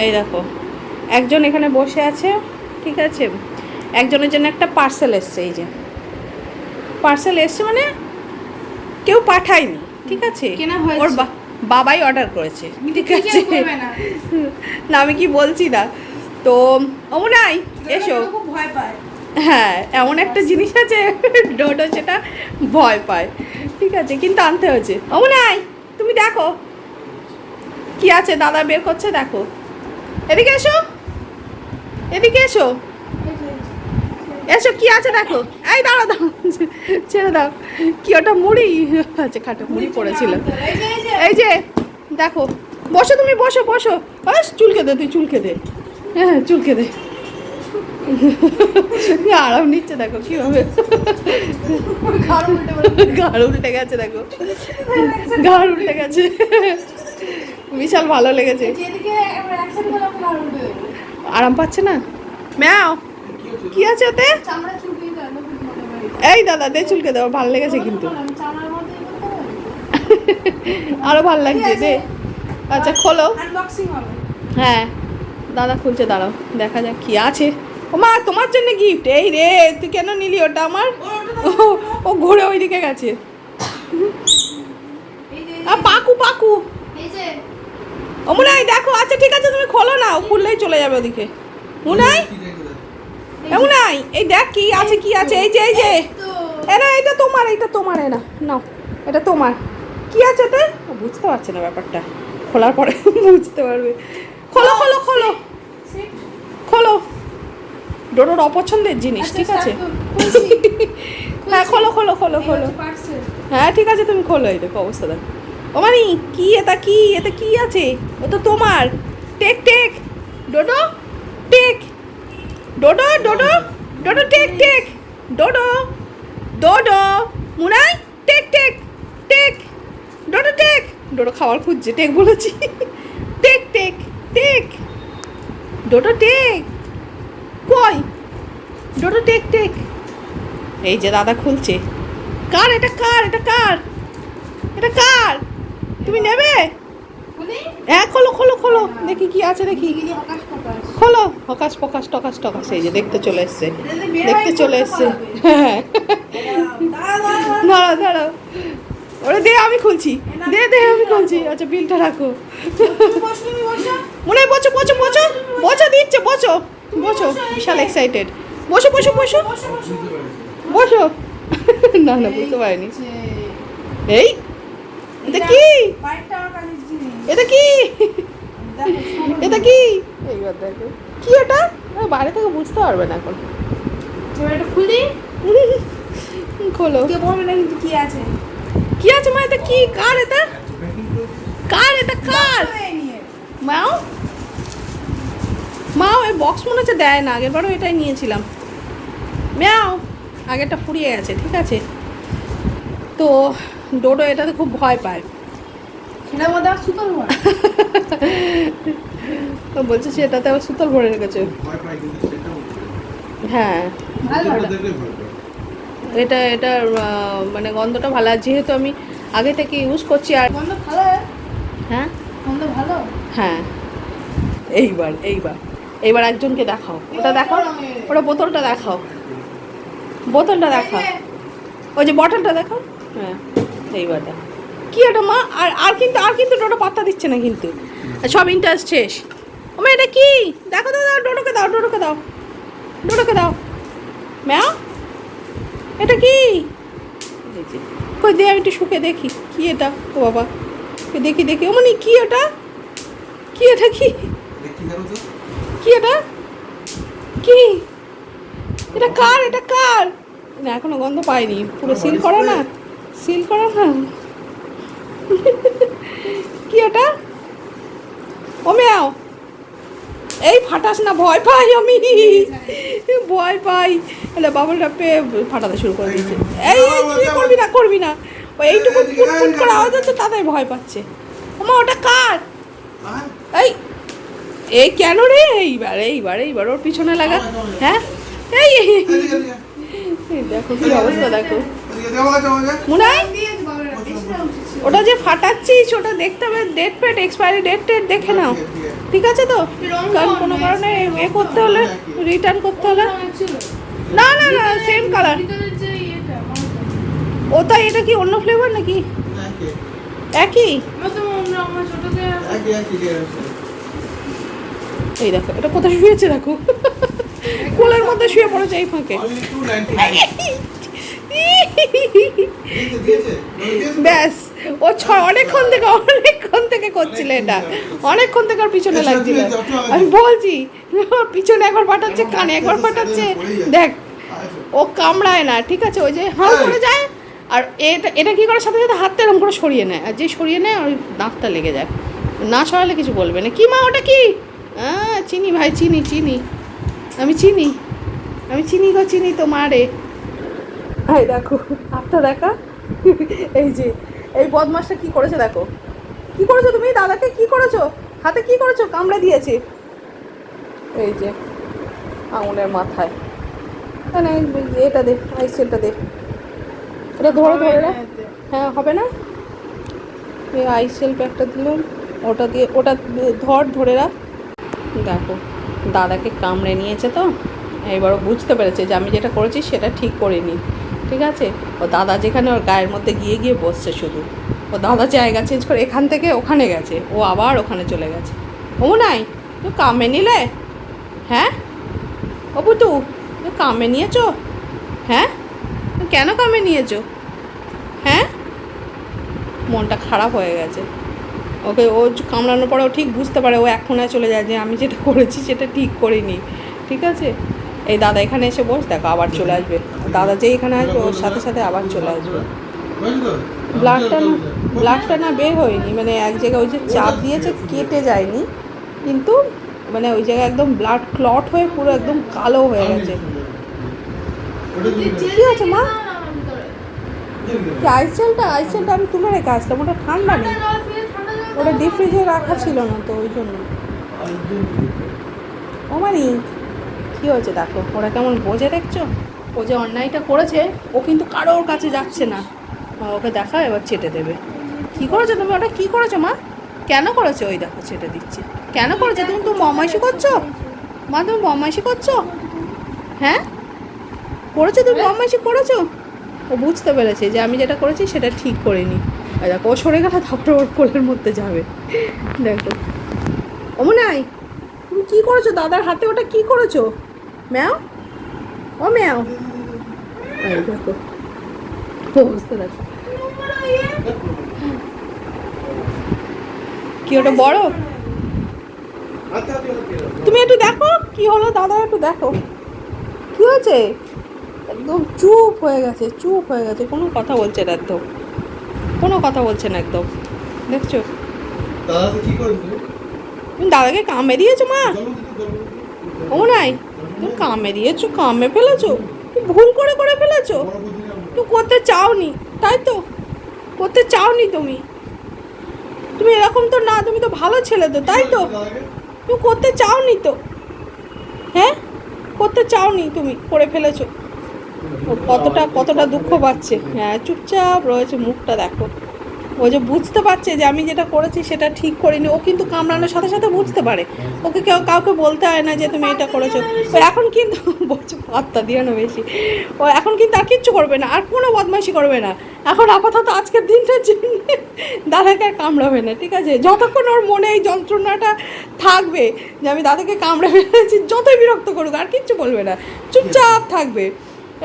এই দেখো। একজন এখানে বসে আছে ঠিক আছে? একজনের জন্য একটা পার্সেল এসছে এই যে। পার্সেল এসছে মানে কেউ পাঠায়নি ঠিক আছে? ওর বাবাই অর্ডার করেছে ঠিক আছে? না। আমি কি বলছি না? তো অমনাই এসো। ভয় পায়। হ্যাঁ এমন একটা জিনিস আছে ডোডো সেটা ভয় পায় ঠিক আছে? কিন্তু আনতে হয়েছে। অমনাই তুমি দেখো। কি আছে দাদা বের করছে দেখো। এদিকে এসো। এদিকে এসো। এসো কি আছে দেখো? এই দাঁড়া দাও ছেড়ে দাও। কি ওটা মুড়ি? আছে খাটো মুড়ি পড়েছিল। এই যে, দেখো বসো তুমি বসো বসো। বাস চুলকে দে তুই চুলকে দে। হ্যাঁ চুলকে দে। আরাম নিচ্ছে দেখো কীভাবে। ঘাড় উল্টে গেছে দেখো। ঘাড় উল্টে গেছে। বিশাল ভালো লেগেছে। আরাম পাচ্ছে না? ম্যাও কি আছে ওতে। এই দাদা দে চুলকে দেওয়া ভালো লেগেছে কিন্তু? আরও ভালো লাগছে দে। আচ্ছা খোলো। হ্যাঁ দাদা খুলছে দাঁড়াও দেখা যাক কি আছে। ও মা তোমার জন্য গিফট এই রে তুই কেন নিলি ওটা আমার? ও ও ঘুরে ওইদিকে গেছে। পাকু পাকু। এই যে ও মুনাই দেখো আচ্ছা ঠিক আছে তুমি খোলো না খুললেই চলে যাবে ওদিকে। মুনাই? মুনাই এই দেখ কি আছে কি আছে এই যে এই যে। তো এ না এটা তোমার এটা তোমার এ না নাও এটা তোমার। কি আছে তে বুঝতে পারছে না ব্যাপারটা। খোলার পরে বুঝতে পারবে। খোলো খোলো খোলো। খোলো। ডোডোর অপছন্দের জিনিস ঠিক আছে? হ্যাঁ খোলো খোলো খোলো খোলো। হ্যাঁ ঠিক আছে তুমি খোলো এই দেখো অবস্থা দেখো। ও মানে কি এটা কি? এটা কি আছে? ও তো তোমার। টেক টেক। ডোডো টেক। ডোডো ডোডো ডোডো, টেক টেক। ডোডো ডোডো। মুনাই, টেক টেক টেক। ডোডো টেক। ডোডো খাবার খুঁজছে, টেক বলেছি। টেক টেক টেক। ডোডো, টেক। কই? ডোডো, টেক টেক। এই যে দাদা খুলছে। কার? এটা কার? এটা কার? এটা কার? তুমি নেবে? হ্যাঁ খোলো খোলো খোলো। দেখি কি আছে দেখি। খোলো। হকাশ পকাশ টকাশ টকাস এই যে দেখতে চলে এসছে। দেখতে চলে এসছে। হ্যাঁ। দাঁড়া, দাঁড়া, দাঁড়া। দাঁড়াও দাঁড়াও। ওরে দে আমি খুলছি। দে দে আমি খুলছি। আচ্ছা বিলটা রাখো। মনে হয় বসো বসো। বসো বসো দিচ্ছে বসো। বসো বিশাল এক্সাইটেড বসো বসো, বসো। বসো না না বুঝতে পারিনি। এই। এটা কি। এটা কি? এটা কি? এইবার দেখো। কি এটা? বাইরে থেকে বুঝতে পারবে না এখন। খুলি খোলো। কেউ বলবে না কিন্তু কি আছে? কি আছে মা? এটা কি? কার এটা? কার এটা? কার? নিয়ে। মাও? মাও এই বক্স মনে হচ্ছে দেয় না। আগের বারও এটাই নিয়েছিলাম। ম্যাও আগেরটা ফুরিয়ে গেছে ঠিক আছে? তো ডোডো এটাতে খুব ভয় পায়। তো বলছে সেটাতে আবার সুতোর ভরে রেখেছে। হ্যাঁ। ভালো এটা এটার মানে গন্ধটা ভালো আর যেহেতু আমি আগে থেকে ইউজ করছি আর গন্ধ ভালো? হ্যাঁ? গন্ধ ভালো? হ্যাঁ। এইবার এইবার। এইবার একজনকে দেখাও। ওটা দেখাও ওটা বোতলটা দেখাও। বোতলটা দেখাও। ওই যে বটলটা দেখাও। হ্যাঁ। এইবার দেখো কি এটা মা আর আর কিন্তু আর কিন্তু ডোডো পাত্তা দিচ্ছে না কিন্তু। সব ইন্টারেস্ট শেষ। ও মা এটা কি? দেখো দাও দাও ডোডোকে দাও ডোডোকে দাও। ডোডোকে দাও। ম্যাও এটা কি? এই কই দে আমি একটু শুকে দেখি। কি এটা? ও বাবা। কই দেখি দেখি। ও মানে কি এটা? কি এটা কি? কি এটা? কি? এটা কার? এটা কার? না এখনও গন্ধ পাইনি। পুরো সিল করা না? সিল করা না কি ওটা? ও মেয়াও। এই ফাটাস না ভয় পাই আমি। ভয় পাই। এলে বাবলটা পেয়ে ফাটাতে শুরু করে দিয়েছে। এই তুই করবি না করবি না। ওই এইটুকু ফুট ফুট করে আওয়াজ হচ্ছে তাদের ভয় পাচ্ছে। ওমা ওটা কার? এই এই কেন রে? এইবার এইবার এইবার ওর পিছনে লাগা হ্যাঁ এই, দেখো কি অবস্থা দেখো। ওটা যে ফাটাচ্ছিস ওটা দেখতে হবে। ডেট ফেট এক্সপায়ারি ডেট টেট দেখে নাও। ঠিক আছে তো? কারণ কোনো কারণে এ করতে হলে রিটার্ন করতে হলে না না না সেম কালার মাংসটা। ওটা এটা কি অন্য ফ্লেভার নাকি? একই। তো এই দেখো এটা কোথায় শুয়েছে দেখো? কোলের মধ্যে শুয়ে পড়েছে এই ফাঁকে। ব্যাস ও ছ অনেকক্ষণ থেকে অনেকক্ষণ থেকে করছিল এটা। অনেকক্ষণ থেকে ওর পিছনে লাগছিল। আমি বলছি ওর পিছনে একবার পাঠাচ্ছে কানে একবার পাঠাচ্ছে। দেখ ও কামড়ায় না ঠিক আছে? ওই যে হাঁ করে যায় আর এটা এটা কি করে সাথে সাথে হাতটা এরকম করে সরিয়ে নেয়? আর যে সরিয়ে নেয় ওই দাঁতটা লেগে যায়। না সরালে কিছু বলবে না। কি মা ওটা কি? হ্যাঁ চিনি ভাই চিনি চিনি। আমি চিনি। আমি চিনি গো চিনি তো মারে এই দেখো, হাতটা দেখা। এই যে, এই বদমাসটা কি করেছে দেখো। কি করেছ তুমি? দাদাকে কি করেছ? হাতে কি করেছ? কামড়ে দিয়েছে। এই যে, আঙুলের মাথায়। না এটা দে আইসেলটা দে। এটা ধরে ধরে হ্যাঁ হবে না? এই আইসেল প্যাকটা দিলাম। ওটা দিয়ে, ওটা ধর, ধরে রাখ। দেখো, দাদাকে কামড়ে নিয়েছে তো। এবারও বুঝতে পেরেছে যে আমি যেটা করেছি, সেটা ঠিক করিনি। ঠিক আছে? ও দাদা যেখানে, ওর গায়ের মধ্যে গিয়ে গিয়ে বসছে শুধু। ও দাদা জায়গা চেঞ্জ করে এখান থেকে ওখানে গেছে। ও আবার ওখানে চলে গেছে। ও নাই তো কামে নিলে? হ্যাঁ? ও পুতু তো কামে নিয়েছো? হ্যাঁ? কেন কামে নিয়েছো? হ্যাঁ? মনটা খারাপ হয়ে গেছে। ওকে, ও কামড়ানোর পরে ও ঠিক বুঝতে পারে, ও এখন চলে যায় যে আমি যেটা করেছি সেটা ঠিক করিনি। ঠিক আছে? এই দাদা এখানে এসে বস, দেখো আবার চলে আসবে। দাদা যে এখানে আসবে, ওর সাথে সাথে আবার চলে আসবে। ব্লাডটা না ব্লাডটা না বের হয়নি মানে এক জায়গায় ওই যে চাপ দিয়েছে, কেটে যায়নি, কিন্তু মানে ওই জায়গায় একদম ব্লাড ক্লট হয়ে পুরো একদম কালো হয়ে গেছে। কি আছে মা? আইসেলটা আইসেলটা আমি তুলে রেখে আসলাম, ওটা ঠান্ডা নেই। ওটা ডিপ ফ্রিজে রাখা ছিল না তো, ওই জন্য। ও মানে কী হয়েছে দেখো? ওরা কেমন বোঝে দেখছ? ও যে অন্যায়টা করেছে, ও কিন্তু কারোর কাছে যাচ্ছে না। ওকে দেখা, এবার চেটে দেবে। কী করেছ তুমি? ওটা কী করেছ মা? কেন করেছ? ওই দেখো চেটে দিচ্ছে। কেন করেছ? তুমি তো মমাইশি করছ? মা, তুমি মমাইশি করছ? হ্যাঁ? করেছ তুমি মমাইশি? করেছ? ও বুঝতে পেরেছে যে আমি যেটা করেছি, সেটা ঠিক করিনি। দেখো, ও সরে গেলে তারপরে ওর কোলের মধ্যে যাবে। দেখো। অমনাই, তুমি কী করেছ? দাদার হাতে ওটা কি করেছ? ম্যাও ও ম্যাও দেখো অবস্থা দেখো কি ওটা বড় তুমি একটু দেখো কি হলো? দাদা একটু দেখো। কি হয়েছে? একদম চুপ হয়ে গেছে চুপ হয়ে গেছে। কোনো কথা বলছে না একদম। কোনো কথা বলছে না একদম। দেখছ? তুমি দাদাকে কামে দিয়েছ মা? ও নাই? তুমি কামে দিয়েছ, কামে ফেলেছো। তুমি ভুল করে করে ফেলেছো। তুমি করতে চাওনি, তাই তো? করতে চাওনি তুমি? তুমি এরকম তো না, তুমি তো ভালো ছেলে তো, তাই তো? তুমি করতে চাওনি তো? হ্যাঁ? করতে চাওনি তুমি, করে ফেলেছো। কতটা কতটা দুঃখ পাচ্ছে হ্যাঁ চুপচাপ রয়েছে মুখটা, দেখো। ও যে বুঝতে পারছে যে আমি যেটা করেছি সেটা ঠিক করিনি, ও কিন্তু কামড়ানোর সাথে সাথে বুঝতে পারে। ওকে কেউ কাউকে বলতে হয় না যে তুমি এটা করেছ। ও এখন কিন্তু বলছো, পাত্তা দিয়ে না বেশি। ও এখন কিন্তু আর কিচ্ছু করবে না, আর কোনো বদমাইশি করবে না। এখন আপাতত আজকের দিনটার জন্য দাদাকে আর কামড়াবে না, ঠিক আছে? যতক্ষণ ওর মনে এই যন্ত্রণাটা থাকবে যে আমি দাদাকে কামড়ে ফেলেছি যতই বিরক্ত করুক, আর কিচ্ছু বলবে না। চুপচাপ থাকবে।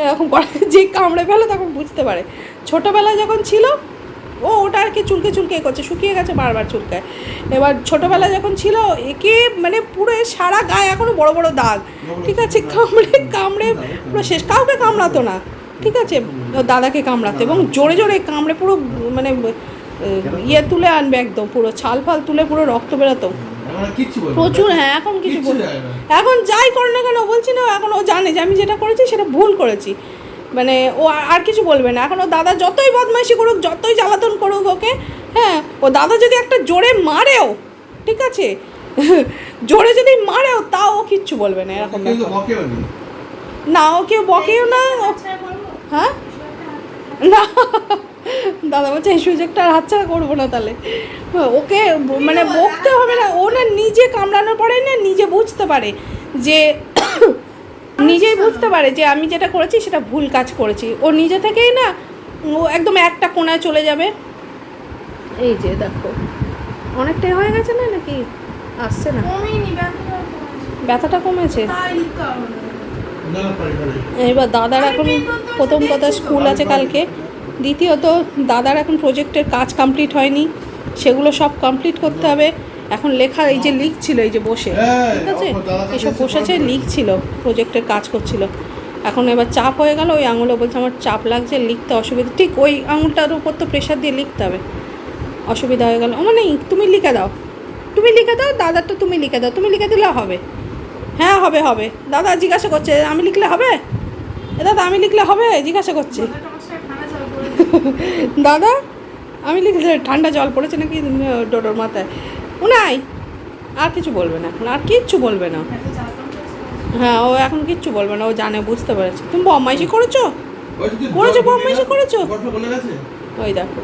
এরকম করে, যে কামড়ে ফেলে তখন বুঝতে পারে। ছোটোবেলায় যখন ছিল ও ওটা আর কি চুলকে চুলকে করছে শুকিয়ে গেছে বারবার চুলকায় এবার ছোটোবেলা যখন ছিল একে মানে পুরো সারা গায়ে এখনও বড় বড় দাগ। ঠিক আছে কামড়ে কামড়ে পুরো শেষ কাউকে কামড়াতো না। ঠিক আছে দাদাকে কামড়াতো এবং জোরে জোরে কামড়ে পুরো মানে ইয়ে তুলে আনবে একদম পুরো ছাল ফাল তুলে পুরো রক্ত বেরোতো। প্রচুর হ্যাঁ এখন কিছু বল এখন যাই করে না কেন বলছি না এখন ও জানে যে আমি যেটা করেছি সেটা ভুল করেছি। মানে ও আর- কিছু বলবে না। এখন ও দাদা যতই বদমাইশি করুক যতই জ্বালাতন করুক ওকে হ্যাঁ ও দাদা যদি একটা জোরে মারেও ঠিক আছে? জোরে যদি মারেও তাও ও কিচ্ছু বলবে না এরকম। না। ও কেউ বকেও না হ্যাঁ? না দাদা বলছে এই সুযোগটা আর হাতছাড়া করব না তাহলে। ওকে মানে বকতে হবে না ও না নিজে কামড়ানোর পরে না নিজে বুঝতে পারে যে নিজেই বুঝতে পারে যে আমি যেটা করেছি সেটা ভুল কাজ করেছি। ও নিজে থেকেই না ও একদম একটা কোনায় চলে যাবে। এই যে দেখো অনেকটাই হয়ে গেছে না নাকি? আসছে না। ব্যথাটা কমেছে। এবার দাদার এখন প্রথম কথা স্কুল আছে কালকে। দ্বিতীয়ত দাদার এখন প্রজেক্টের কাজ কমপ্লিট হয়নি। সেগুলো সব কমপ্লিট করতে হবে। এখন লেখা এই যে লিখছিল এই যে বসে হ্যাঁ, ঠিক আছে? এইসব বসেছে। লিখছিল প্রজেক্টের কাজ করছিল। এখন এবার চাপ হয়ে গেল ওই আঙুলে বলছে আমার চাপ লাগছে লিখতে অসুবিধা। ঠিক ওই আঙুলটার উপর তো প্রেশার দিয়ে লিখতে হবে। অসুবিধা হয়ে গেল। ও মানে তুমি লিখে দাও। তুমি লিখে দাও? দাদারটা তুমি লিখে দাও। তুমি লিখে দিলে হবে। হ্যাঁ হবে হবে। দাদা জিজ্ঞাসা করছে আমি লিখলে হবে? এ দাদা আমি লিখলে হবে? জিজ্ঞাসা করছে। দাদা আমি লিখলে ঠান্ডা জল পড়েছে নাকি ডোডোর মাথায়? উনাই। আর কিছু বলবে না। এখন আর কিচ্ছু বলবে না। হ্যাঁ ও এখন কিচ্ছু বলবে না। ও জানে বুঝতে পেরেছে। তুমি বমাইশি করেছ? করেছ, বমাইশি করেছ? ওই দেখো।